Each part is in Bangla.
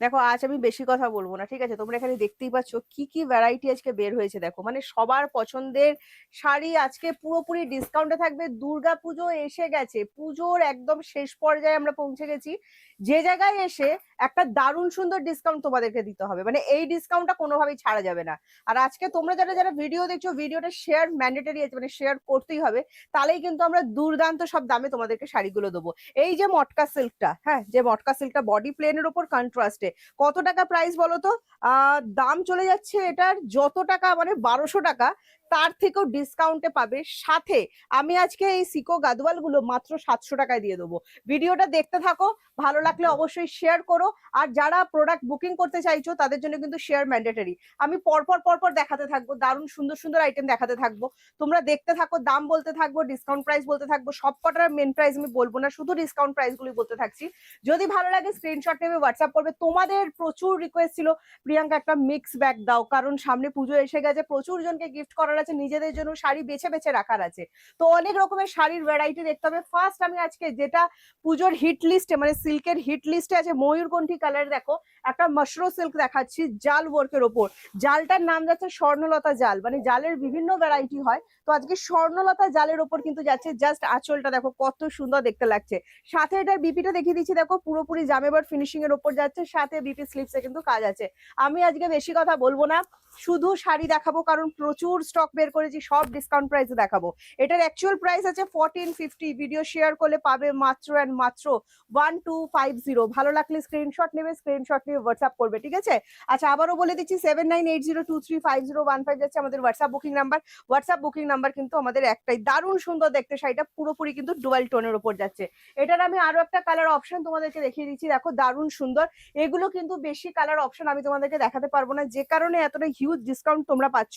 দেখো, আজ আমি বেশি কথা বলব না, ঠিক আছে? তোমরা এখানে দেখতেই পাচ্ছ কি কি ভ্যারাইটি আজকে বের হয়েছে, দেখো। মানে সবার পছন্দের শাড়ি আজকে পুরোপুরি ডিসকাউন্টে থাকবে। দুর্গা পুজো এসে গেছে, পুজোর একদম শেষ পর্যায়ে আমরা পৌঁছে গেছি। যে জায়গায় এসে একটা দারুণ সুন্দর ডিসকাউন্ট তোমাদেরকে দিতে হবে। মানে এই ডিসকাউন্টটা কোনোভাবেই ছাড়া যাবে না। আর আজকে তোমরা যারা যারা ভিডিও দেখছ ভিডিওটা শেয়ার ম্যান্ডেটরি আছে মানে শেয়ার করতেই হবে, তাহলেই কিন্তু আমরা দুর্দান্ত সব দামে তোমাদেরকে শাড়িগুলো দেবো। এই যে মটকা সিল্কটা হ্যাঁ যে মটকা সিল্কটা বডি প্লেনের ওপর কন্ট্রাস্টে কত টাকা প্রাইস বলো তো দাম চলে যাচ্ছে এটার যত টাকা মানে বারোশো টাকা তার থেকেও ডিসকাউন্টে পাবে। সাথে আমি আজকে এই সিকো গাদওয়ালগুলো মাত্র সাতশো টাকায় দিয়ে দেবো। ভিডিওটা দেখতে থাকো ভালো লাগলে অবশ্যই শেয়ার করো। আর যারা প্রোডাক্ট বুকিং করতে চাইছো তাদের জন্য কিন্তু শেয়ার ম্যান্ডেটারি আমি পরপর পরপর দেখাতে থাকব দারুণ সুন্দর সুন্দর আইটেম দেখাতে থাকব। তোমরা দেখতে থাকো দাম বলতে থাকব ডিসকাউন্ট প্রাইস বলতে থাকব সব কটার মেন প্রাইস আমি বলব না শুধু ডিসকাউন্ট প্রাইস গুলি বলতে থাকছি। যদি ভালো লাগে স্ক্রিনশট নেবে হোয়াটসঅ্যাপ করবে। তোমাদের প্রচুর রিকোয়েস্ট ছিল প্রিয়াঙ্কা একটা মিক্স ব্যাগ দাও কারণ সামনে পুজো এসে গেছে প্রচুর জনকে গিফট করার আছে, নিজেদের জন্য শাড়ি বেছে বেছে রাখার আছে। তো অনেক রকমের শাড়ির ভ্যারাইটি দেখতে হবে। ফার্স্ট আমি আজকে যেটা পুজোর হিট লিস্টে মানে সিল্কের হিট লিস্টে আছে ময়ূরকণ্ঠী কালার দেখো, একটা মাশরো সিল্ক দেখাচ্ছি জাল ওয়ার্কের ওপর। জালটার নাম যাচ্ছে স্বর্ণলতা জাল মানে জালের বিভিন্ন ভ্যারাইটি হয়। তো আজকে স্বর্ণলতা জালের ওপর কিন্তু যাচ্ছে জাস্ট আঁচলটা, দেখো, কত সুন্দর দেখতে লাগছে। সাথে এটার বিপিটা দেখিয়ে দিচ্ছি, দেখো, পুরোপুরি জামেবার ফিনিশিং এর ওপর যাচ্ছে, সাথে বিপি স্লিপসে কিন্তু কাজ আছে। আমি আজকে বেশি কথা বলব না। শুধু শাড়ি দেখাবো, কারণ প্রচুর স্টক বের করেছি, সব ডিসকাউন্ট প্রাইসে দেখাবো। এটার অ্যাকচুয়াল প্রাইস আছে ফোরটিন ফিফটি ভিডিও শেয়ার করলে পাবে মাত্র অ্যান্ড মাত্র ওয়ান টু ফাইভ জিরো ভালো লাগলে স্ক্রিনশট নেবে স্ক্রিনশট নিয়ে হোয়াটসঅ্যাপ করবে, ঠিক আছে? আচ্ছা আবারও বলে দিচ্ছি seven nine eight zero two three five zero one five যাচ্ছে আমাদের WhatsApp booking number WhatsApp booking number কিন্তু আমাদের একটাই দারুণ সুন্দর দেখতে শাড়িটা, পুরোপুরি কিন্তু ডুয়াল টোনের উপর যাচ্ছে। এটার আমি আরও একটা কালার অপশন তোমাদেরকে দেখিয়ে দিচ্ছি, দেখো দারুণ সুন্দর। এগুলো কিন্তু বেশি কালার অপশন আমি তোমাদেরকে দেখাতে পারব না, যে কারণে এতটা হিউজ ডিসকাউন্ট তোমরা পাচ্ছ।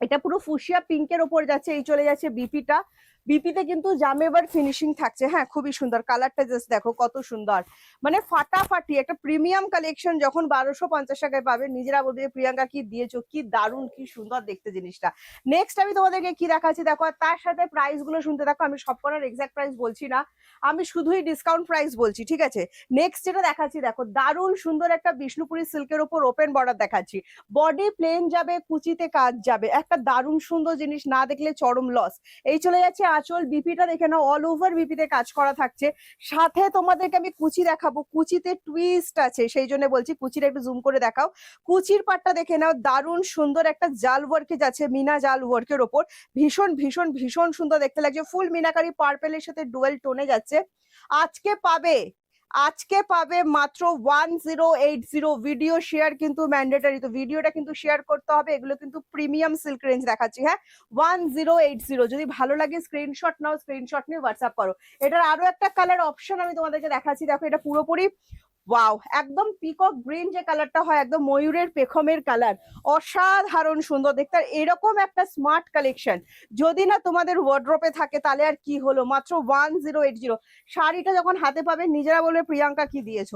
এটা পুরো ফুসিয়া পিঙ্কের ওপর যাচ্ছে এই চলে যাচ্ছে বিপিটা বিপিতে কিন্তু জামেবার ফিনিশিং থাকছে। হ্যাঁ খুবই সুন্দর। কালারটা জাস্ট দেখো, কত সুন্দর। মানে ফাটাফাটি একটা প্রিমিয়াম কালেকশন যখন বারোশো পঞ্চাশ টাকায় পাবে, নিজেরা বলবে প্রিয়াঙ্কা, কি দিয়েছ? কি দারুণ, কি সুন্দর দেখতে জিনিসটা। নেক্সট আমি তোমাদেরকে কি দেখাচ্ছি, দেখো, আর তার সাথে প্রাইসগুলো শুনতে দেখো আমি সব করার এক্সাক্ট প্রাইস বলছি না। আমি শুধুই ডিসকাউন্ট প্রাইস বলছি, ঠিক আছে? নেক্সট যেটা দেখাচ্ছি, দেখো, দারুণ সুন্দর একটা বিষ্ণুপুরি সিল্কের ওপর ওপেন বর্ডার দেখাচ্ছি। বডি প্লেন যাবে, কুচিতে কাজ যাবে। একটা দারুণ সুন্দর জিনিস, না দেখলে চরম লস এই চলে যাচ্ছে আঁচল বিপিটা দেখে নাও অল ওভার বিপিতে কাজ করা থাকছে। সাথে তোমাদেরকে আমি কুচি দেখাবো, কুচিতে টুইস্ট আছে, সেই জন্য বলছি কুচিটা একটু জুম করে দেখাও। কুচির পাটটা দেখে নাও, দারুণ সুন্দর একটা জাল ওয়ার্কে যাচ্ছে মিনা জাল ওয়ার্কের ওপর। ভীষণ ভীষণ ভীষণ সুন্দর দেখতে লাগছে। ফুল মিনাকারি পার্পেলের সাথে ডুয়েল টোনে যাচ্ছে। আজকে পাবে আজকে পাবে মাত্র one zero eight zero video share কিন্তু ম্যান্ডেটারি তো ভিডিওটা কিন্তু শেয়ার করতে হবে, এগুলো কিন্তু প্রিমিয়াম সিল্ক রেঞ্জ দেখাচ্ছি হ্যাঁ? ওয়ান জিরো এইট জিরো যদি ভালো লাগে স্ক্রিনশট নাও স্ক্রিনশট নিয়ে হোয়াটসঅ্যাপ করো। এটার আরও একটা কালার অপশন আমি তোমাদেরকে দেখাচ্ছি। দেখো, এটা পুরোপুরি ওয়াও একদম পিকক গ্রিন যে কালারটা হয়, একদম ময়ূরের পেখমের কালার অসাধারণ সুন্দর। দেখতে এরকম একটা স্মার্ট কালেকশন যদি না তোমাদের ওয়ার্ড্রপে থাকে, তাহলে আর কি হলো? মাত্র ওয়ান জিরো এইট জিরো শাড়িটা যখন হাতে পাবে, নিজেরা বলবে, প্রিয়াঙ্কা কি দিয়েছ?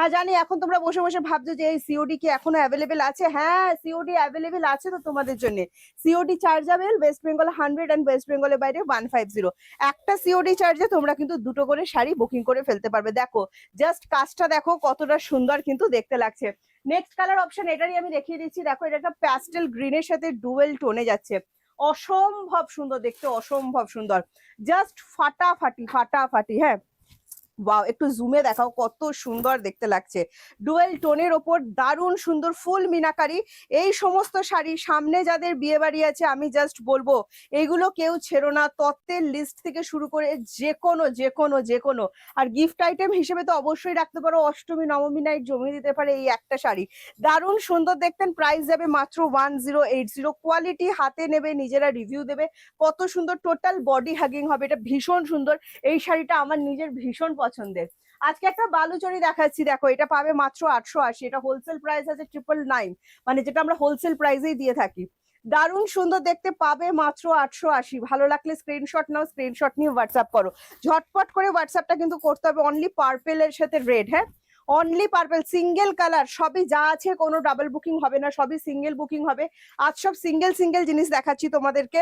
হ্যাঁ জানি। এখন তোমরা বসে বসে ভাবছ যে এই সিওডি কি এখনও অ্যাভেলেবেল আছে? হ্যাঁ সিওডি অ্যাভেলেবেল আছে তো তোমাদের জন্য। COD chargeable West Bengal hundred and West বেঙ্গলের বাইরে ওয়ান ফাইভ জিরো একটা সিওডি চার্জে তোমরা কিন্তু দুটো করে শাড়ি বুকিং করে ফেলতে পারবে। দেখো জাস্ট কাজটা দেখো কতটা সুন্দর কিন্তু দেখতে লাগছে। নেক্সট কালার অপশন এটারই আমি দেখিয়ে দিচ্ছি। দেখো, এটা একটা প্যাস্টেল গ্রিনের সাথে ডুয়েল টোনে যাচ্ছে। অসম্ভব সুন্দর, দেখতে অসম্ভব সুন্দর। জাস্ট ফাটাফাটি ফাটাফাটি হ্যাঁ। ওয়াও একটু জুমে দেখাও, কত সুন্দর দেখতে লাগছে। ডুয়েল টোনের ওপর দারুণ সুন্দর ফুল মিনাকারি। এই সমস্ত শাড়ি সামনে যাদের বিয়ে বাড়ি আছে, আমি জাস্ট বলব, এগুলো কেউ ছেড়ো না। তত্ত্বের লিস্ট থেকে শুরু করে যে কোনো যে কোনো যে কোনো আর গিফট আইটেম হিসেবে তো অবশ্যই রাখতে পারো। অষ্টমী, নবমী নাইট জমিয়ে দিতে পারে এই একটা শাড়ি। দারুণ সুন্দর দেখতেন প্রাইস যাবে মাত্র one zero eight zero quality হাতে নেবে, নিজেরা রিভিউ দেবে। কত সুন্দর টোটাল বডি হাগিং হবে, এটা ভীষণ সুন্দর। এই শাড়িটা আমার নিজের ভীষণ পছন্দের। আজকে একটা বালুচরি দেখাচ্ছি, দেখো এটা পাবে মাত্র আটশো আশি, এটা হোলসেল প্রাইস আছে ট্রিপল নাইন মানে যেটা আমরা হোলসেল প্রাইসেই দিয়ে থাকি। দারুণ সুন্দর দেখতে পাবে মাত্র আটশো আশি, ভালো লাগলে স্ক্রিনশট নাও স্ক্রিনশট নিয়ে হোয়াটসঅ্যাপ করো। ঝটপট করে হোয়াটসঅ্যাপটা কিন্তু করতে হবে অনলি পার্পেলের সাথে রেড হ্যাঁ? অনলি পার্পেল সিঙ্গেল কালার সবই যা আছে কোনো ডাবল বুকিং হবে না, সবই সিঙ্গেল বুকিং হবে। আজ সব সিঙ্গেল সিঙ্গেল জিনিস দেখাচ্ছি তোমাদেরকে।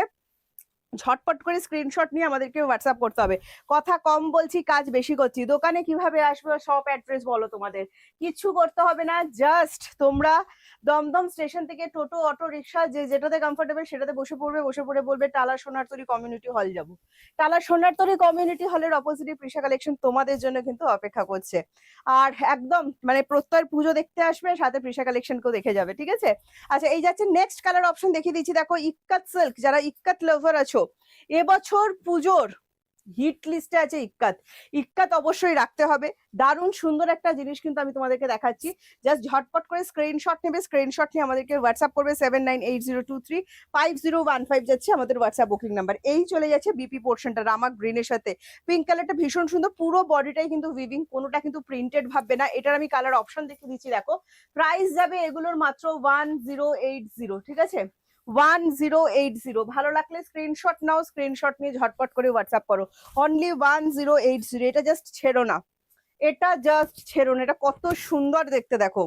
ঝটপট করে স্ক্রিনশট নিয়ে আমাদেরকে হোয়াটসঅ্যাপ করতে হবে। কথা কম বলছি, কাজ বেশি করছি। দোকানে কীভাবে আসবে সব অ্যাড্রেস বলো তোমাদের। কিচ্ছু করতে হবে না জাস্ট তোমরা দমদম স্টেশন থেকে টোটো, অটো রিক্সা যে যেটাতে কমফোর্টেবল সেটাতে বসে পড়বে, বসে পড়ে বলবে, টালা সোনারতরি কমিউনিটি হল যাব। টালা সোনারতরি কমিউনিটি হলের অপোজিটে পৃষা কালেকশন তোমাদের জন্য কিন্তু অপেক্ষা করছে। আর একদম মানে প্রত্যয় পুজো দেখতে আসবে, সাথে পৃষা কালেকশনকেও দেখে যাবে, ঠিক আছে? আচ্ছা এই যাচ্ছে নেক্সট কালার অপশন দেখিয়ে দিচ্ছি। দেখো, ইক্কাত সিল্ক যারা ইক্কাত লাভার আছো এবছর পুজোর হিট লিস্টে আছে ইক্কাত। ইক্কাত অবশ্যই রাখতে হবে। দারুণ সুন্দর একটা জিনিস কিন্তু আমি তোমাদেরকে দেখাচ্ছি। জাস্ট ঝটপট করে স্ক্রিনশট নেবে স্ক্রিনশট নিয়ে আমাদেরকে হোয়াটসঅ্যাপ করবে seven nine eight zero two three five zero one five যাচ্ছে আমাদের হোয়াটসঅ্যাপ বুকিং নাম্বার এই চলে যাচ্ছে বিপি পোর্শনটা রামাক গ্রিনের সাথে। পিঙ্ক কালারটা ভীষণ সুন্দর, পুরো বডিটাই কিন্তু উইভিং কোনোটা কিন্তু প্রিন্টেড ভাববে না। এটার আমি কালার অপশন দেখে দিচ্ছি, দেখো। প্রাইস যাবে এগুলোর মাত্র ওয়ান জিরো এইট জিরো ঠিক আছে? ওয়ান জিরো এইট জিরো ভালো লাগলে স্ক্রিনশট নাও স্ক্রিনশট নিয়ে ঝটপট করে হোয়াটসঅ্যাপ করো। Only one zero eight zero এটা জাস্ট ছেড়ো না। এটা জাস্ট ছেড়ো না। এটা কত সুন্দর দেখতে দেখো।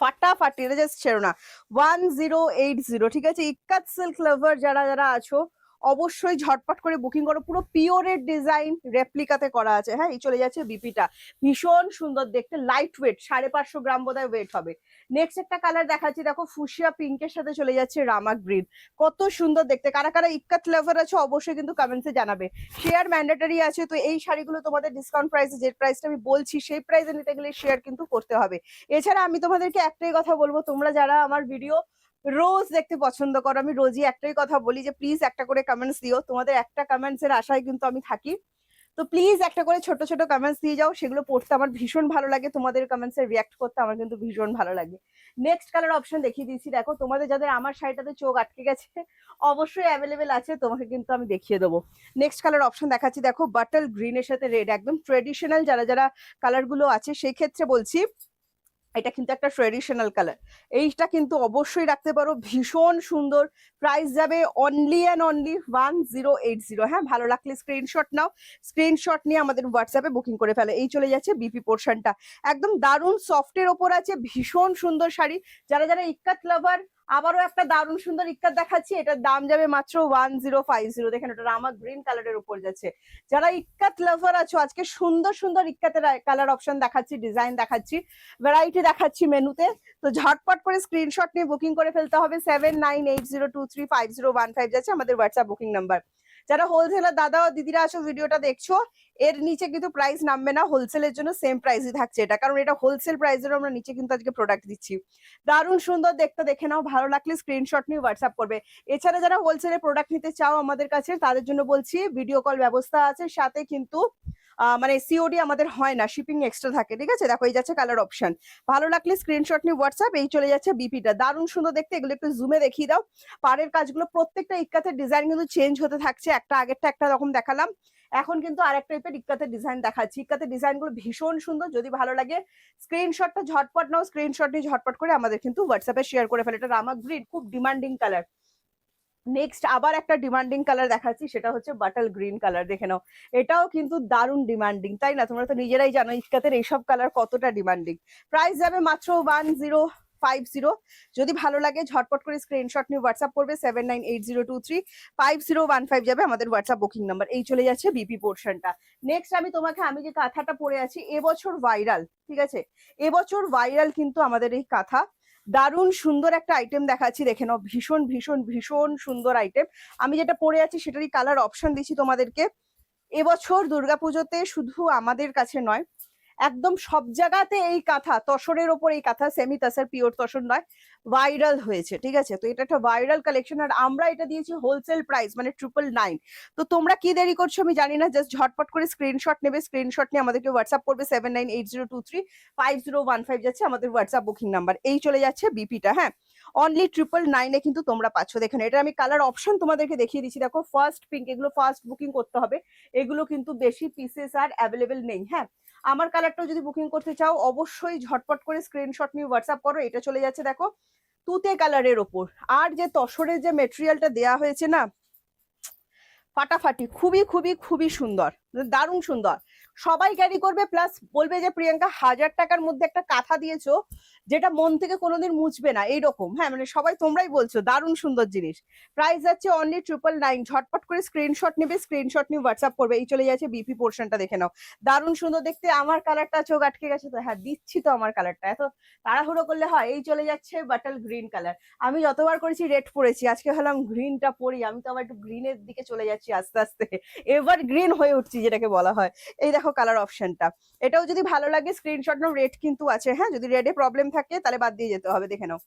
ফাটাফাটি, এটা জাস্ট ছেড়ো না। ওয়ান জিরো এইট জিরো ঠিক আছে? ইকাত সিল্ক লাভার যারা যারা আছো অবশ্যই ঝটপট করে বুকিং করো। পুরো পিওরের ডিজাইন রেপ্লিকাতে করা আছে। হ্যাঁ এই চলে যাচ্ছে বিপিটা ভীষণ সুন্দর, দেখতে লাইট ওয়েট সাড়ে পাঁচশো গ্রাম বোধহয় ওয়েট হবে। নেক্সট একটা কালার দেখাচ্ছি, দেখো ফুসিয়া পিঙ্কের সাথে চলে যাচ্ছে রামা গ্রিন কত সুন্দর দেখতে। কারা কারা ইক্কাত লাভার আছে, অবশ্যই কিন্তু কমেন্টসে জানাবে। শেয়ার ম্যান্ডেটারি আছে, তো এই শাড়িগুলো তোমাদের ডিসকাউন্ট প্রাইসে যে প্রাইসটা আমি বলছি, সেই প্রাইসে নিতে গেলে শেয়ার কিন্তু করতে হবে। এছাড়া আমি তোমাদেরকে একটাই কথা বলব, তোমরা যারা আমার ভিডিও রোজ দেখতে পছন্দ করো। আমি রোজই একটাই কথা বলি যে প্লিজ একটা করে কমেন্টস দিও। তোমাদের একটা কমেন্টস এর আশায় কিন্তু আমি থাকি। তো প্লিজ একটা করে ছোট ছোট কমেন্টস দিয়ে যাও। সেগুলো পড়তে আমার ভীষণ ভালো লাগে। তোমাদের কমেন্টস এর রিয়াক্ট করতে আমার কিন্তু ভীষণ ভালো লাগে। নেক্সট কালার অপশন দেখিয়ে দিয়েছি। দেখো, তোমাদের যাদের আমার শাড়িটাতে চোখ আটকে গেছে, অবশ্যই অ্যাভেলেবেল আছে। তোমাকে কিন্তু আমি দেখিয়ে দেবো। নেক্সট কালার অপশন দেখাচ্ছি। দেখো বাটল গ্রিনের সাথে রেড একদম ট্রেডিশনাল যারা যারা কালারগুলো আছে, সেই ক্ষেত্রে বলছি এটা কিন্তু একটা ট্রেডিশনাল কালার এইটা কিন্তু অবশ্যই রাখতে পারো। ভীষণ সুন্দর। প্রাইস যাবে only and only one zero eight zero হ্যাঁ ভালো লাগলে স্ক্রিনশট নাও। স্ক্রিনশট নিয়ে আমাদের হোয়াটসঅ্যাপে বুকিং করে ফেলে। এই চলে যাচ্ছে বিপি পোর্শনটা একদম দারুণ সফটের ওপর আছে। ভীষণ সুন্দর শাড়ি। যারা যারা ইক্কাত লাভার আবারও একটা দারুণ সুন্দর ইক্কাত দেখাচ্ছি। এটার দাম যাবে মাত্র ওয়ান জিরো ফাইভ জিরো দেখেন, ওটা রামা গ্রিন কালারের উপর যাচ্ছে। যারা ইকাত লাভার আছো, আজকে সুন্দর সুন্দর ইক্কাতের কালার অপশন দেখাচ্ছি ডিজাইন দেখাচ্ছি ভ্যারাইটি দেখাচ্ছি মেনুতে। তো ঝটপট করে স্ক্রিনশট নিয়ে বুকিং করে ফেলতে হবে। Seven nine eight zero two three five zero one five যাচ্ছে আমাদের হোয়াটসঅ্যাপ বুকিং নাম্বার যারা হোলসেলার দাদা ও দিদিরা আসো, ভিডিওটা দেখছ, এর নিচে কিন্তু প্রাইস নামবে না হোলসেলের জন্য সেম প্রাইসই থাকছে এটা। কারণ এটা হোলসেল প্রাইসের আমরা নিচে কিন্তু আজকে প্রোডাক্ট দিচ্ছি। দারুণ সুন্দর দেখতে, দেখে নাও, ভালো লাগলে স্ক্রিনশট নিয়ে হোয়াটসঅ্যাপ করবে। এছাড়া যারা হোলসেলের প্রোডাক্ট নিতে চাও আমাদের কাছে, তাদের জন্য বলছি ভিডিও কল ব্যবস্থা আছে, সাথে কিন্তু মানে সিওডি আমাদের হয় না শিপিং এক্সট্রা থাকে, ঠিক আছে? দেখো, এই যাচ্ছে কালার অপশন ভালো লাগলে স্ক্রিনশট নিয়ে হোয়াটসঅ্যাপ এই চলে যাচ্ছে বিপিটা দারুণ সুন্দর দেখতে, এগুলো একটু জুমে দেখিয়ে দাও। পাড়ের কাজগুলো প্রত্যেকটা ইক্কাতের ডিজাইন কিন্তু চেঞ্জ হতে থাকছে, একটা আগেরটা একটা রকম দেখালাম। এখন কিন্তু আরেক টাইপের ইক্কাতের ডিজাইন দেখাচ্ছি। ইক্কাতের ডিজাইনগুলো ভীষণ সুন্দর, যদি ভালো লাগে স্ক্রিনশটটা ঝটপট নাও স্ক্রিনশট নিয়ে ঝটপট করে আমাদের কিন্তু হোয়াটসঅ্যাপে শেয়ার করে ফেলে। এটা রামা গ্রিন খুব ডিমান্ডিং কালার নেক্সট আবার একটা ডিমান্ডিং কালার দেখাচ্ছি, সেটা হচ্ছে বাটাল গ্রিন কালার দেখে নাও। এটাও কিন্তু দারুণ ডিমান্ডিং তাই না? তোমরা তো নিজেরাই জানো ইস্কাতের এইসব কালার কতটা ডিমান্ডিং প্রাইস যাবে মাত্র ওয়ান জিরো ফাইভ জিরো যদি ভালো লাগে, ঝটপট করে স্ক্রিনশট নিয়ে হোয়াটসঅ্যাপ করবে seven nine eight zero two three five zero one five যাবে আমাদের হোয়াটসঅ্যাপ বুকিং নাম্বার এই চলে যাচ্ছে বিপি পোর্শনটা নেক্সট আমি তোমাকে, আমি যে কাঁথাটা পরে আছি, এবছর ভাইরাল ঠিক আছে? এবছর ভাইরাল কিন্তু আমাদের এই কাঁথা। দারুণ সুন্দর একটা আইটেম দেখাচ্ছি। দেখে নাও, ভীষণ ভীষণ ভীষণ সুন্দর আইটেম আমি যেটা পরে আছি সেটারই কালার অপশন দিচ্ছি তোমাদেরকে। এবছর দুর্গাপুজোতে শুধু আমাদের কাছে নয় একদম সব জায়গাতে এই কাঁথা, তসরের ওপর এই কাঁথা, সেমি তাসার, পিওর তসর নয় ভাইরাল হয়েছে, ঠিক আছে? তো এটা একটা ভাইরাল কালেকশন আর আমরা এটা দিয়েছি হোলসেল প্রাইস মানে ট্রিপল নাইন তো তোমরা কি দেরি করছ আমি জানি না জাস্ট ঝটপট করে স্ক্রিনশট নেবে স্ক্রিনশট নিয়ে আমাদেরকে হোয়াটসঅ্যাপ করবে seven nine eight zero two three five zero one five যাচ্ছে আমাদের হোয়াটসঅ্যাপ বুকিং নাম্বার এই চলে যাচ্ছে বিপিটা হ্যাঁ? অনলি ট্রিপল নাইনে কিন্তু তোমরা পাচ্ছ দেখেন এটা আমি কালার অপশন তোমাদেরকে দেখিয়ে দিচ্ছি। দেখো ফার্স্ট পিঙ্ক এগুলো ফার্স্ট বুকিং করতে হবে। এগুলো কিন্তু বেশি পিসেস আর অ্যাভেলেবেল নেই হ্যাঁ? আমার কালারটাও যদি বুকিং করতে চাও, অবশ্যই ঝটপট করে স্ক্রিনশট নিয়ে হোয়াটসঅ্যাপ করো, এটা চলে যাচ্ছে, দেখো, তুতে কালারের ওপর। আর যে তসরের যে মেটেরিয়ালটা দেয়া হয়েছে না, ফাটাফাটি, খুবই খুবই খুবই সুন্দর, দারুণ সুন্দর। সবাই ক্যারি করবে প্লাস বলবে যে, প্রিয়াঙ্কা, হাজার টাকার মধ্যে একটা কাঁথা দিয়েছ, যেটা মন থেকে কোনোদিন মুছবে না, এইরকম। হ্যাঁ মানে সবাই তোমরাই বলছো, দারুণ সুন্দর জিনিস। প্রাইস যাচ্ছে অনলি ট্রিপল নাইন ঝটপট করে স্ক্রিনশট নেবে স্ক্রিনশট নিয়ে হোয়াটসঅ্যাপ করবে। এই চলে যাচ্ছে বিপি পোর্শনটা দেখে নাও। দারুণ সুন্দর দেখতে, আমার কালারটা চোখ আটকে গেছে তো হ্যাঁ দিচ্ছি তো আমার কালারটা এত তাড়াহুড়ো করলে হয়, এই চলে যাচ্ছে বাটল গ্রিন কালার আমি যতবার করেছি রেড পরেছি, আজকে হলাম গ্রিনটা পরি, আমি তো আবার একটু গ্রিনের দিকে চলে যাচ্ছি আস্তে আস্তে। এভার গ্রিন হয়ে উঠছি, যেটাকে বলা হয়। এই দেখো কালার অপশনটা এটাও যদি ভালো লাগে স্ক্রিনশট নাও রেড কিন্তু আছে। হ্যাঁ যদি রেডে প্রবলেম থাকে, তাহলে বাদ দিয়ে যেতে হবে, দেখে নাও।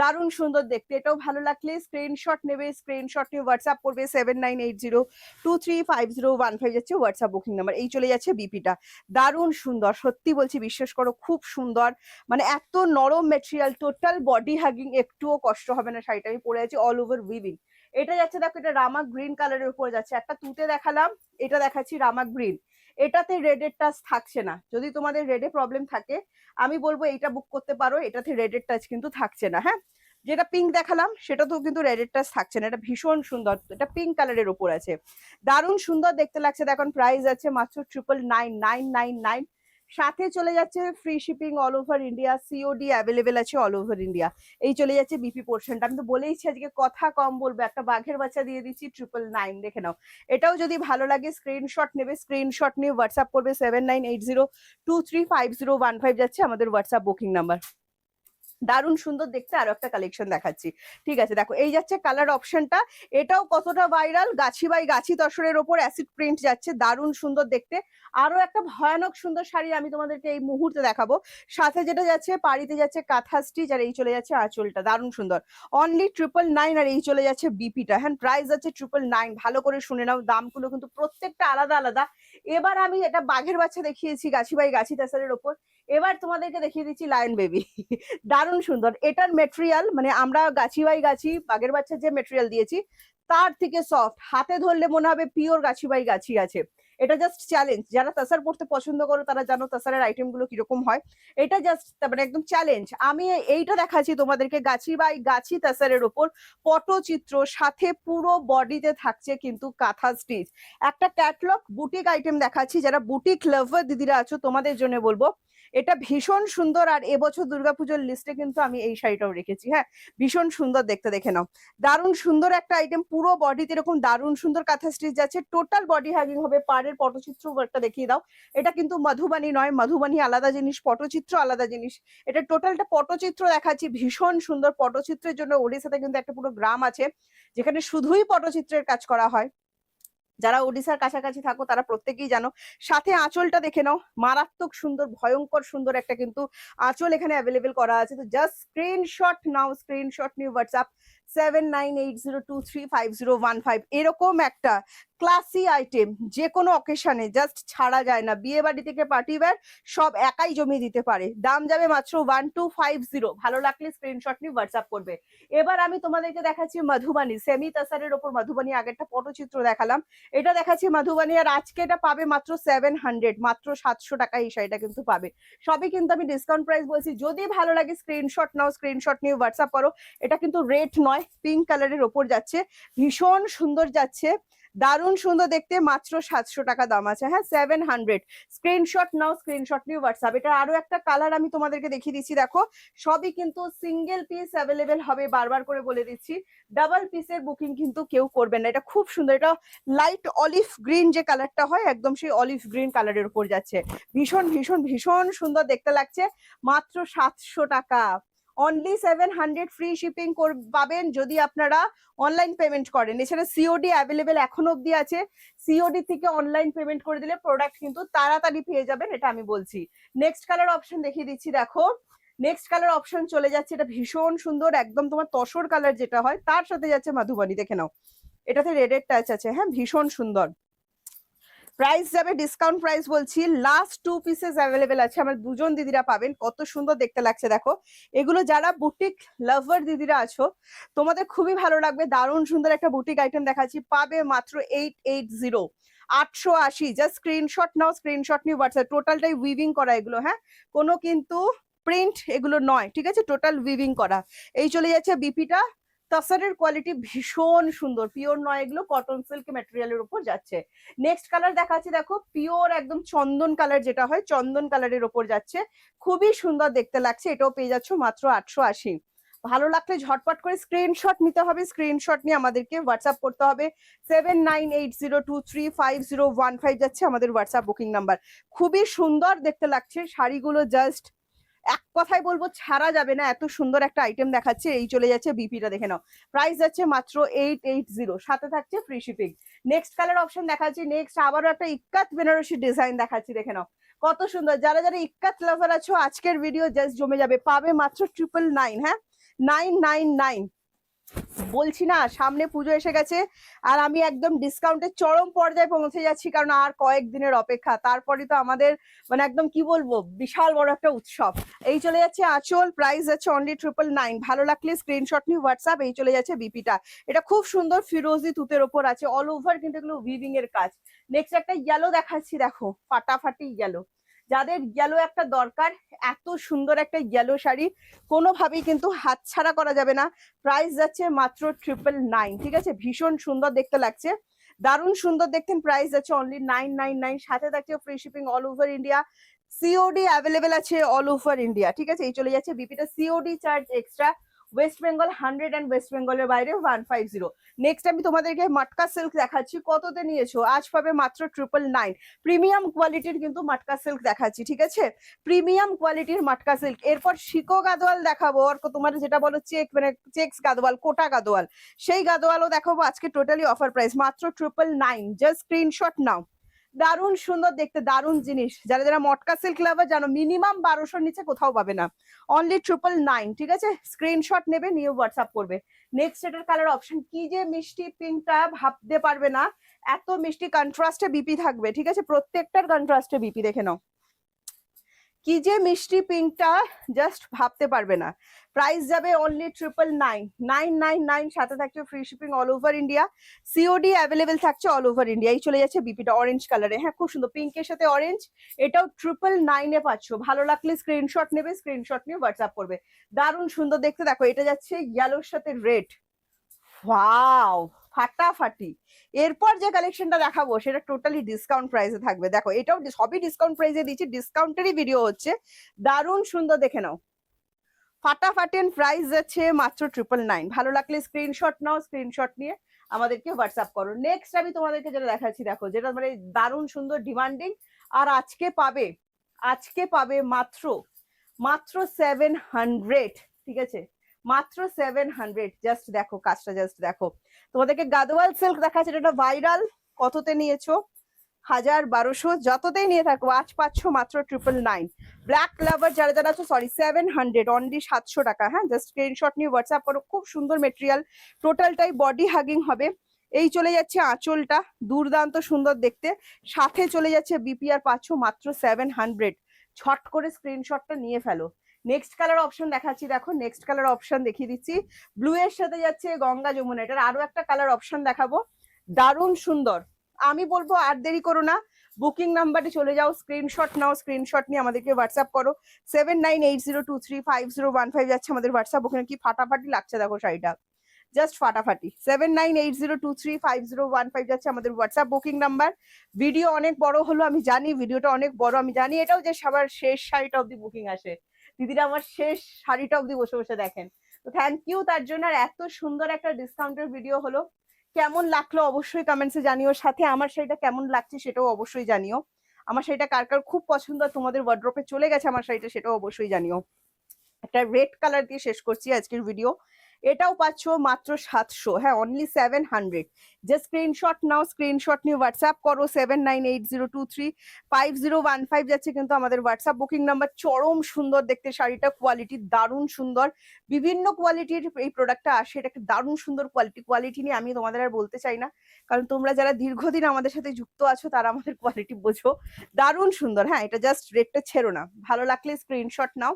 দারুণ সুন্দর দেখতে, এটাও ভালো লাগলে স্ক্রিনশট নেবে স্ক্রিনশট নিয়ে হোয়াটসঅ্যাপ করবে seven nine eight zero two three five zero one five যাচ্ছে হোয়াটসঅ্যাপ বুকিং নাম্বার এই চলে যাচ্ছে বিপিটা দারুণ সুন্দর, সত্যি বলছি, বিশ্বাস করো, খুব সুন্দর। মানে এত নরম মেটেরিয়াল টোটাল বডি হাগিং একটুও কষ্ট হবে না, শাড়িটা। আমি পরে আছি অল ওভার উইভিং এটা যাচ্ছে, দেখো, এটা রামা গ্রিন কালারের উপরে যাচ্ছে। একটা তুতে দেখালাম, এটা দেখাচ্ছি রামা গ্রিন এটাতে রেডের টাচ থাকছে না। যদি তোমাদের রেডে প্রবলেম থাকে, আমি বলব এইটা বুক করতে পারো, এটাতে রেডের টাচ কিন্তু থাকছে না হ্যাঁ? যেটা পিঙ্ক দেখালাম সেটা তো কিন্তু রেডের টাচ থাকছে না, এটা ভীষণ সুন্দর, এটা পিঙ্ক কালারের উপর আছে। দারুণ সুন্দর দেখতে লাগছে, দেখুন প্রাইস আছে মাত্র triple nine nine nine nine সাথে চলে যাচ্ছে free shipping all over India COD available আছে অল ওভার ইন্ডিয়া এই চলে যাচ্ছে বিপি পোর্শনটা আমি তো বলেইছি আজকে, কথা কম বলব। একটা বাঘের বাচ্চা দিয়ে দিচ্ছি ট্রিপল নাইন দেখে নাও। এটাও যদি ভালো লাগে স্ক্রিনশট নেবে স্ক্রিনশট নিয়ে হোয়াটসঅ্যাপ করবে seven nine eight zero two three five zero one five যাচ্ছে আমাদের হোয়াটসঅ্যাপ বুকিং নাম্বার দারুণ সুন্দর দেখতে আরও একটা কালেকশন দেখাচ্ছি। ঠিক আছে, দেখো, এই যাচ্ছে কালার অপশনটা এটাও কতটা ভাইরাল গাছি বাই গাছি তসরের ওপর অ্যাসিড প্রিন্ট যাচ্ছে, দারুণ সুন্দর দেখতে। আরও একটা ভয়ানক সুন্দর শাড়ি আমি তোমাদেরকে এই মুহূর্তে দেখাবো। সাথে যেটা যাচ্ছে, পাড়িতে যাচ্ছে কাঁথা স্টিচ আর এই চলে যাচ্ছে আঁচলটা, দারুণ সুন্দর। অনলি ট্রিপল নাইন আর এই চলে যাচ্ছে বিপিটা হ্যাঁ প্রাইস যাচ্ছে ট্রিপল নাইন ভালো করে শুনে নাও, দামগুলো কিন্তু প্রত্যেকটা আলাদা আলাদা। এবার আমি এটা বাঘের বাচ্চা দেখিয়েছি, গাছি বাই গাছি তাসারের ওপর। এবার তোমাদেরকে দেখিয়ে দিচ্ছি লায়ন বেবি দারুণ সুন্দর। এটার মেটেরিয়াল মানে আমরা গাছি বাই গাছি, বাঘের বাচ্চা যে মেটেরিয়াল দিয়েছি, তার থেকে সফট হাতে ধরলে মনে হবে পিওর গাছি বাই গাছি আছে। এটা জাস্ট চ্যালেঞ্জ যারা তাসার পড়তে পছন্দ করো, তারা জানো তাসারের আইটেমগুলো কীরকম হয়। এটা জাস্ট মানে একদম চ্যালেঞ্জ আমি এইটা দেখাচ্ছি তোমাদেরকে গাছি বাই গাছি তাসারের ওপর। পটচিত্র, সাথে পুরো বডিতে থাকছে কিন্তু কাঁথা স্টিচ একটা ক্যাটলগ বুটিক আইটেম দেখাচ্ছি। যারা বুটিক লাভার দিদিরা আছো, তোমাদের জন্য বলব। এটা ভীষণ সুন্দর আর এবছর দুর্গাপুজোর লিস্টে কিন্তু আমি এই শাড়িটাও রেখেছি। হ্যাঁ ভীষণ সুন্দর দেখতে দেখে নাও। দারুণ সুন্দর একটা আইটেম পুরো বডিতে এরকম দারুণ সুন্দর কাঁথা স্টিচ যাচ্ছে। টোটাল বডি হ্যাগিং হবে, পাড়ের পটচিত্র একটা দেখিয়ে দাও। এটা কিন্তু মধুবাণী নয়, মধুবাণী আলাদা জিনিস, পটচিত্র আলাদা জিনিস। এটা টোটালটা পটচিত্র দেখাচ্ছি, ভীষণ সুন্দর পটচিত্রের জন্য ওড়িশাতে কিন্তু একটা পুরো গ্রাম আছে, যেখানে শুধুই পটচিত্রের কাজ করা হয়। যারা ওড়িশার কাছাকাছি থাকো, তারা প্রত্যেকেই জানো, সাথে আঁচলটা দেখে নাও। মারাত্মক সুন্দর, ভয়ঙ্কর সুন্দর একটা কিন্তু আঁচল এখানে অ্যাভেলেবেল করা আছে। তো জাস্ট স্ক্রিনশট নাও screenshot new WhatsApp seven nine eight zero two three five zero one five এরকম একটা ক্লাসি আইটেম যে কোনো অকেশনে জাস্ট ছাড়া যায় না। বিয়ে বাড়ি থেকে পার্টি ওয়্যার সব একাই জমিয়ে দিতে পারে। দাম যাবে মাত্র ওয়ান টু ফাইভ জিরো ভালো লাগলে স্ক্রিনশট নিয়ে হোয়াটসঅ্যাপ করবে। এবার আমি তোমাদেরকে দেখাচ্ছি মধুবাণী সেমি তাসারের ওপর মধুবাণী আগেরটা পটচিত্র দেখালাম। এটা দেখাচ্ছি মধুবাণী আর আজকে এটা পাবে মাত্র সেভেন হান্ড্রেড মাত্র সাতশো টাকা এই শাড়িটা কিন্তু পাবে। সবই কিন্তু আমি ডিসকাউন্ট প্রাইস বলছি। যদি ভালো লাগে স্ক্রিনশট নাও স্ক্রিনশট নিয়ে হোয়াটসঅ্যাপ করো। এটা কিন্তু রেড নয়। পিঙ্ক কালারের ওপর যাচ্ছে, ভীষণ সুন্দর যাচ্ছে, দারুণ সুন্দর দেখতে, মাত্র সাতশো টাকা দাম আছে হ্যাঁ সেভেন হান্ড্রেড স্ক্রিনশট নাও স্ক্রিনশট নিয়ে হোয়াটসঅ্যাপ এটা আরও একটা কালার আমি তোমাদেরকে দেখিয়ে দিচ্ছি, দেখো, সবই কিন্তু সিঙ্গেল পিস অ্যাভেলেবেল হবে, বারবার করে বলে দিচ্ছি। ডাবল পিসের বুকিং কিন্তু কেউ করবেন না। এটা খুব সুন্দর, এটা লাইট অলিভ গ্রিন যে কালারটা হয়, একদম সেই অলিভ গ্রিন কালারের উপর যাচ্ছে। ভীষণ ভীষণ ভীষণ সুন্দর দেখতে লাগছে, মাত্র সাতশো টাকা। Only seven hundred free shipping পাবেন যদি আপনারা অনলাইন পেমেন্ট করেন। এছাড়া সিওডি অ্যাভেলেবেল এখন অবধি আছে। সিওডি থেকে অনলাইন পেমেন্ট করে দিলে প্রোডাক্ট কিন্তু তাড়াতাড়ি পেয়ে যাবেন, এটা আমি বলছি। নেক্সট কালার অপশন দেখিয়ে দিচ্ছি, দেখো। নেক্সট কালার অপশন চলে যাচ্ছে, এটা ভীষণ সুন্দর, একদম তোমার তসর কালার যেটা হয়, তার সাথে যাচ্ছে মাধুবাণী, দেখে নাও। এটাতে রেডের টাচ আছে হ্যাঁ ভীষণ সুন্দর। প্রাইস যাবে ডিসকাউন্ট প্রাইস বলছি। লাস্ট টু পিসেস অ্যাভেলেবেল আছে। আমার দুজন দিদিরা পাবেন। কত সুন্দর দেখতে লাগছে, দেখো। এগুলো যারা বুটিক লাভার দিদিরা আছো, তোমাদের খুবই ভালো লাগবে। দারুণ সুন্দর একটা বুটিক আইটেম দেখাচ্ছি। পাবে মাত্র এইট এইট জিরো আটশো আশি। জাস্ট স্ক্রিনশট নাও স্ক্রিনশট নিয়ে হোয়াটসঅ্যাপ টোটালটাই উইভিং করা এগুলো হ্যাঁ? কোনো কিন্তু প্রিন্ট এগুলো নয়, ঠিক আছে? টোটাল উইভিং করা। এই চলে যাচ্ছে বিপিটা তাসারের কোয়ালিটি ভীষণ সুন্দর। পিওর নয় এগুলো কটন সিল্ক ম্যাটেরিয়ালের উপর যাচ্ছে। নেক্সট কালার দেখাচ্ছি, দেখো পিওর একদম চন্দন কালার যেটা হয়, চন্দন কালারের উপর যাচ্ছে। খুবই সুন্দর দেখতে লাগছে, এটাও পেয়ে যাচ্ছ মাত্র আটশো আশি। ভালো লাগলে ঝটপট করে স্ক্রিনশট নিতে হবে স্ক্রিনশট নিয়ে আমাদেরকে হোয়াটসঅ্যাপ করতে হবে। Seven nine eight zero two three five zero one five যাচ্ছে আমাদের হোয়াটসঅ্যাপ বুকিং নাম্বার খুবই সুন্দর দেখতে লাগছে, শাড়িগুলো জাস্ট এক কথায় বলব, ছাড়া যাবে না। এত সুন্দর একটা আইটেম দেখাচ্ছে, এই চলে যাচ্ছে বিপিটা দেখে নাও। প্রাইস যাচ্ছে মাত্র এইট এইট জিরো সাথে থাকছে free shipping next colour option দেখাচ্ছি নেক্সট আবারও একটা ইক্কাত বেনারসি ডিজাইন দেখাচ্ছি, দেখে নাও। কত সুন্দর, যারা যারা ইক্কাত লাভার আছো, আজকের ভিডিও জাস্ট জমে যাবে, পাবে মাত্র ট্রিপল নাইন হ্যাঁ? নাইন নাইন নাইন বলছি না, সামনে পুজো এসে গেছে আর আমি একদম ডিসকাউন্টের চরম পর্যায়ে পৌঁছে যাচ্ছি কারণ আর কয়েকদিনের অপেক্ষা। তারপরে তো আমাদের মানে একদম কি বলব, বিশাল বড় একটা উৎসব। এই চলে যাচ্ছে আঁচল প্রাইস যাচ্ছে অনলি ট্রিপল নাইন ভালো লাগলে স্ক্রিনশট নিয়ে হোয়াটসঅ্যাপ এই চলে যাচ্ছে বিপিটা এটা খুব সুন্দর ফিরোজি তুতের ওপর আছে অল ওভার কিন্তু এগুলো উইভিং এর কাজ। নেক্সট একটা ইয়েলো দেখাচ্ছি, দেখো, ফাটাফাটি ইয়েলো যাদের ইয়েলো একটা দরকার, এত সুন্দর একটা ইয়েলো শাড়ি কোনোভাবেই কিন্তু হাতছাড়া করা যাবে না। প্রাইস যাচ্ছে মাত্র ট্রিপল নাইন ঠিক আছে? ভীষণ সুন্দর দেখতে লাগছে। দারুণ সুন্দর দেখতেন প্রাইস যাচ্ছে অনলি নাইন নাইন নাইন সাথে থাকছে free shipping all over India COD available আছে অল ওভার ইন্ডিয়া ঠিক আছে? এই চলে যাচ্ছে বিপিটা COD charge extra West Bengal hundred and West বেঙ্গলের বাইরে ওয়ান ফাইভ জিরো নেক্সট আমি তোমাদেরকে মাটকা সিল্ক দেখাচ্ছি, কততে নিয়েছো? আজ পাবে মাত্র ট্রিপল নাইন প্রিমিয়াম কোয়ালিটির কিন্তু মাটকা সিল্ক দেখাচ্ছি, ঠিক আছে? প্রিমিয়াম কোয়ালিটির মাটকা সিল্ক এরপর শিকো গাদোয়াল দেখাবো, আর তোমার যেটা বলো চেক মানে চেক্স গাদোয়াল, কোটা গাদোয়াল। সেই গাদোয়ালও দেখাবো আজকে টোটালি অফার প্রাইস মাত্র ট্রিপল নাইন জাস্ট স্ক্রিনশট নাও। দারুণ সুন্দর দেখতে, দারুণ জিনিস। যারা যারা মটকা সিল্ক লাভার জানো মিনিমাম বারোশোর নিচে কোথাও পাবে না। অনলি ট্রিপল নাইন ঠিক আছে? স্ক্রিনশট নেবে, নিয়ে হোয়াটসঅ্যাপ করবে। নেক্সট এটার কালার অপশন কি যে মিষ্টি পিঙ্কটা ভাবতে পারবে না। এত মিষ্টি কন্ট্রাস্টে বিপি থাকবে, ঠিক আছে? প্রত্যেকটার কন্ট্রাস্টে বিপি দেখে নাও। কি যে মিষ্টি পিঙ্কটা জাস্ট ভাবতে পারবে না। প্রাইস যাবে only triple nine nine nine nine সাথে থাকছে free shipping all over India COD available থাকছে অল ওভার ইন্ডিয়া এই চলে যাচ্ছে বিপিটা অরেঞ্জ কালারে হ্যাঁ খুব সুন্দর। পিঙ্কের সাথে অরেঞ্জ এটাও ট্রিপল নাইনে পাচ্ছ। ভালো লাগলে স্ক্রিনশট নেবে স্ক্রিনশট নিয়ে হোয়াটসঅ্যাপ করবে। দারুণ সুন্দর দেখতে। দেখো, এটা যাচ্ছে ইয়েলোর সাথে রেড ওয়াও ফাটাফাটি। এরপর যে কালেকশনটা দেখাবো, সেটা টোটালি ডিসকাউন্ট প্রাইসে থাকবে। দেখো, এটাও সবই ডিসকাউন্ট প্রাইসে দিচ্ছি। ডিসকাউন্টেরই ভিডিও হচ্ছে। দারুণ সুন্দর দেখে নাও। ফাটাফাটেন প্রাইস যাচ্ছে মাত্র ট্রিপল নাইন ভালো লাগলে স্ক্রিনশট নাও স্ক্রিনশট নিয়ে আমাদেরকে হোয়াটসঅ্যাপ করো। নেক্সট আমি তোমাদেরকে যেটা দেখাচ্ছি, দেখো, যেটা মানে দারুণ সুন্দর ডিমান্ডিং আর আজকে পাবে আজকে পাবে মাত্র মাত্র সেভেন হান্ড্রেড ঠিক আছে? মাত্র সেভেন হান্ড্রেড জাস্ট দেখো, কাজটা জাস্ট দেখো। তোমাদেরকে গাদোয়াল সিল্ক দেখাচ্ছে এটা ভাইরাল কততে নিয়েছো? হাজার বারোশো। যততেই নিয়ে থাকো, আজ পাচ্ছ মাত্র ট্রিপল নাইন ব্ল্যাক লাভার যারা যারা আছো সরি সেভেন হান্ড্রেড অনলি সাতশো টাকা। হ্যাঁ জাস্ট স্ক্রিনশট নিয়ে হোয়াটসঅ্যাপ করো। খুব সুন্দর মেটেরিয়াল টোটালটাই বডি হাগিং হবে। এই চলে যাচ্ছে আঁচলটা, দুর্দান্ত সুন্দর দেখতে। সাথে চলে যাচ্ছে বিপিআর পাচ্ছ মাত্র সেভেন হান্ড্রেড ছট করে স্ক্রিনশটটা নিয়ে ফেলো। নেক্সট কালার অপশন দেখাচ্ছি, দেখো নেক্সট কালার অপশন দেখিয়ে দিচ্ছি। ব্লু এর সাথে যাচ্ছে গঙ্গা যমুনা, এটার আরও একটা কালার অপশন দেখাবো। দারুণ সুন্দর। আমি বলব আর দেরি করো না বুকিং নাম্বারে চলে যাও স্ক্রিনশট নাও স্ক্রিনশট নিয়ে আমাদেরকে হোয়াটসঅ্যাপ করো। Seven nine eight zero two three five zero one five যাচ্ছে আমাদের হোয়াটসঅ্যাপ ওখানে কি ফাটাফাটি লাগছে দেখো শাড়িটা। জাস্ট ফাটাফাটি। Seven nine eight zero two three five zero one five যাচ্ছে আমাদের হোয়াটসঅ্যাপ বুকিং নাম্বার ভিডিও অনেক বড় হলো, আমি জানি ভিডিওটা অনেক বড়, আমি জানি, এটাও যে সবার শেষ শাড়িটা অব্দি বুকিং আসে। দিদিরা আমার শেষ শাড়িটা অব্দি বসে বসে দেখেন। তো থ্যাংক ইউ তার জন্য আর এত সুন্দর একটা ডিসকাউন্টের ভিডিও হলো। কেমন লাগল অবশ্যই কমেন্টসে জানিও, সাথে আমার শাড়িটা কেমন লাগছে সেটাও অবশ্যই জানিও। আমার শাড়িটা কার কার খুব পছন্দ আর তোমাদের ওয়ার্ড্রপে চলে গেছে আমার শাড়িটা সেটাও অবশ্যই জানিও। একটা রেড কালার দিয়ে শেষ করছি আজকের ভিডিও এটাও পাচ্ছ মাত্র সাতশো। হ্যাঁ অনলি সেভেন হান্ড্রেড যে স্ক্রিনশট নাও স্ক্রিনশট নিয়ে হোয়াটসঅ্যাপ করো seven nine eight zero two three five zero one five যাচ্ছে কিন্তু আমাদের হোয়াটসঅ্যাপ বুকিং নাম্বার চরম সুন্দর দেখতে শাড়িটা কোয়ালিটি দারুণ সুন্দর। বিভিন্ন কোয়ালিটির এই প্রোডাক্টটা আসে, এটা একটা দারুণ সুন্দর কোয়ালিটি কোয়ালিটি নিয়ে আমি তোমাদের আর বলতে চাই না। কারণ তোমরা যারা দীর্ঘদিন আমাদের সাথে যুক্ত আছো, তারা আমাদের কোয়ালিটি বোঝো। দারুণ সুন্দর হ্যাঁ এটা জাস্ট রেটটা ছেড়ো না। ভালো লাগলে স্ক্রিনশট নাও।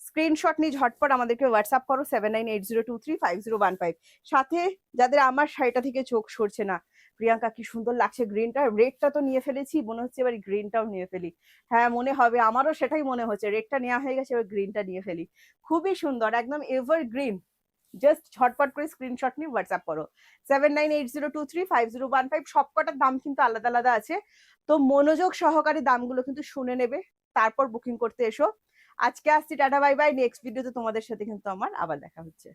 স্ক্রিনশট নিয়ে ঝটপট আমাদেরকে হোয়াটসঅ্যাপ করো seven nine eight zero two three five zero one five সাথে যাদের আমার শাড়িটা থেকে চোখ সরছে না, প্রিয়াঙ্কা কি সুন্দর লাগছে গ্রিনটা রেডটা তো নিয়ে ফেলেছি, মনে হচ্ছে এবার গ্রিনটাও নিয়ে ফেলি। হ্যাঁ মনে হবে, আমারও সেটাই মনে হচ্ছে রেডটা নেওয়া হয়ে গেছে, এবার গ্রিনটা নিয়ে ফেলি। খুবই সুন্দর, একদম এভার গ্রিন জাস্ট ঝটপট করে স্ক্রিনশট নিয়ে হোয়াটসঅ্যাপ করো। Seven nine eight zero two three five zero one five সবকটার দাম কিন্তু আলাদা আলাদা আছে। তো মনোযোগ সহকারে দামগুলো কিন্তু শুনে নেবে, তারপর বুকিং করতে এসো। আজকে আসছি টাটা বাই বাই। নেক্সট ভিডিওতে তোমাদের সাথে কিন্তু আমার আবার দেখা হচ্ছে।